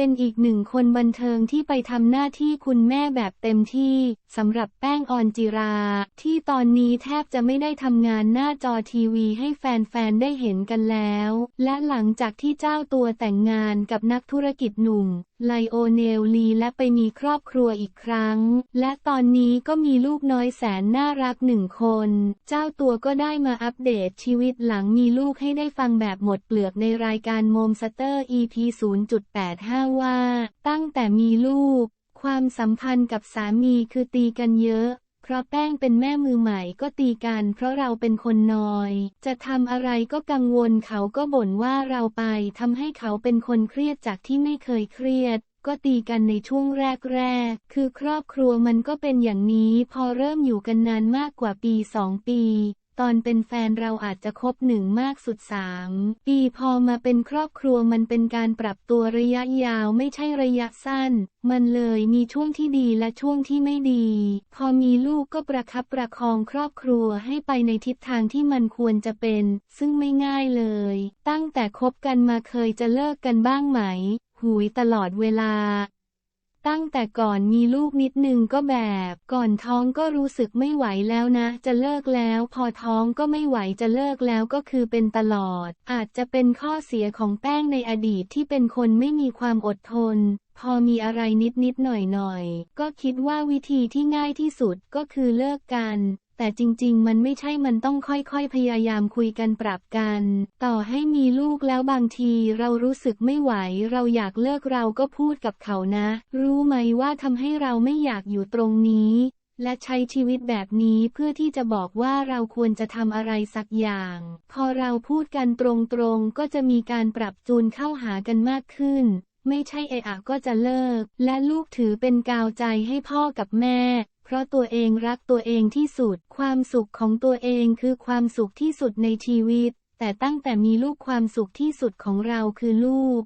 เป็นอีกหนึ่งคนบันเทิงที่ไปทำหน้าที่คุณแม่แบบเต็มที่สำหรับแป้งออนจิรา ที่ตอนนี้แทบจะไม่ได้ทำงานหน้าจอทีวีให้แฟนๆ ได้เห็นกันแล้ว และหลังจากที่เจ้าตัวแต่งงานกับนักธุรกิจหนุ่ม ไลโอเนลลีและไปมีครอบครัวอีกครั้ง และตอนนี้ก็มีลูกน้อยแสนน่ารักหนึ่งคน เจ้าตัวก็ได้มาอัปเดตชีวิตหลังมีลูกให้ได้ฟังแบบหมดเปลือกในรายการโมมสเตอร์ EP 0.85ว่า ตั้งแต่มีลูก ความสัมพันธ์กับสามีคือตีกันเยอะ เพราะแป้งเป็นแม่มือใหม่ก็ตีกัน เพราะเราเป็นคนน้อย จะทำอะไรก็กังวลเขาก็บ่นว่าเราไปทำให้เขาเป็นคนเครียดจากที่ไม่เคยเครียดก็ตีกันในช่วงแรกๆ คือครอบครัวมันก็เป็นอย่างนี้พอเริ่มอยู่กันนานมากกว่าปีสองปี ตอนเป็นแฟนเราอาจจะคบหนึ่งมากสุดสามปีพอมาเป็นครอบครัวมันเป็นการปรับตัวระยะยาวไม่ใช่ระยะสั้น มันเลยมีช่วงที่ดีและช่วงที่ไม่ดี พอมีลูกก็ประคับประคองครอบครัวให้ไปในทิศทางที่มันควรจะเป็น ซึ่งไม่ง่ายเลย ตั้งแต่คบกันมาเคยจะเลิกกันบ้างไหมหุยตลอดเวลา ตั้งแต่ก่อนมีลูกนิดนึงก็แบบ ก่อนท้องก็รู้สึกไม่ไหวแล้วนะ จะเลิกแล้ว พอท้องก็ไม่ไหวจะเลิกแล้วก็คือเป็นตลอด อาจจะเป็นข้อเสียของแป้งในอดีตที่เป็นคนไม่มีความอดทน พอมีอะไรนิดนิดหน่อยหน่อยก็คิดว่าวิธีที่ง่ายที่สุดก็คือเลิกกัน แต่จริง ๆ มันไม่ใช่มันต้องค่อยๆ พยายามคุยกันปรับกัน ต่อให้มีลูกแล้วบางทีเรารู้สึกไม่ไหว เราอยากเลิกเราก็พูดกับเขานะ รู้ไหมว่าทำให้เราไม่อยากอยู่ตรงนี้ และใช้ชีวิตแบบนี้เพื่อที่จะบอกว่าเราควรจะทำอะไรสักอย่าง พอเราพูดกันตรงๆ ก็จะมีการปรับจูนเข้าหากันมากขึ้นไม่ใช่เอะอะก็จะเลิก และลูกถือเป็นกาวใจให้พ่อกับแม่ เพราะตัวเองรักตัวเองที่สุด ความสุขของตัวเองคือความสุขที่สุดในชีวิต แต่ตั้งแต่มีลูกความสุขที่สุดของเราคือลูก